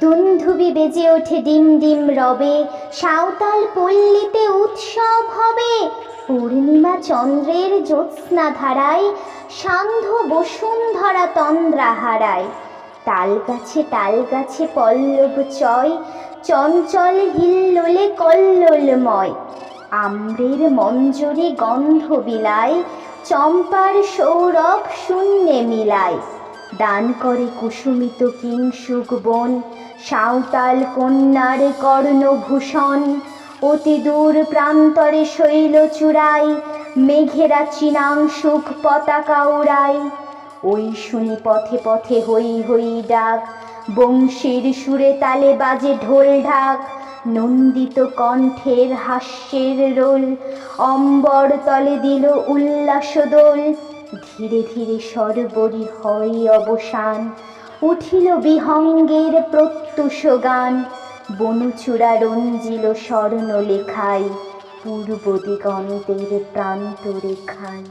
দুন্ধুবি বেজে ওঠে ডিম ডিম রবে, সাঁওতাল পল্লীতে উৎসব হবে। পূর্ণিমা চন্দ্রের জ্যোৎস্না ধারায়, সান্ধ্য বসুন্ধরা তন্দ্রা হারায়। তাল গাছে তাল গাছে পল্লব চয়, চঞ্চল হিল্লোলে কল্লোলময় আম্রের মঞ্জরি গন্ধ বিলায়, চম্পার সৌরভ শূন্যে মিলায়। দান করে কুসুমিত কিং কিংসুক বন, সাঁওতাল কন্যার কর্ণভূষণ। অতি দূর প্রান্তরে শৈল চূড়াই, মেঘেরা চিনাংশুক পতাকা উড়াই। ওই শুনি পথে পথে হই হই ডাক, বংশীর সুরে তালে বাজে ঢোল ঢাক। নন্দিত কণ্ঠের হাস্যের রোল, অম্বর তলে দিল উল্লাস দোল। ধীরে ধীরে সর্বরি হয় অবসান, উঠিল বিহঙ্গের প্রত্যুষ গান বনুচূড়া রঞ্জিল স্বর্ণ লেখায় পূর্ব দিগন্তের প্রান্ত রেখায়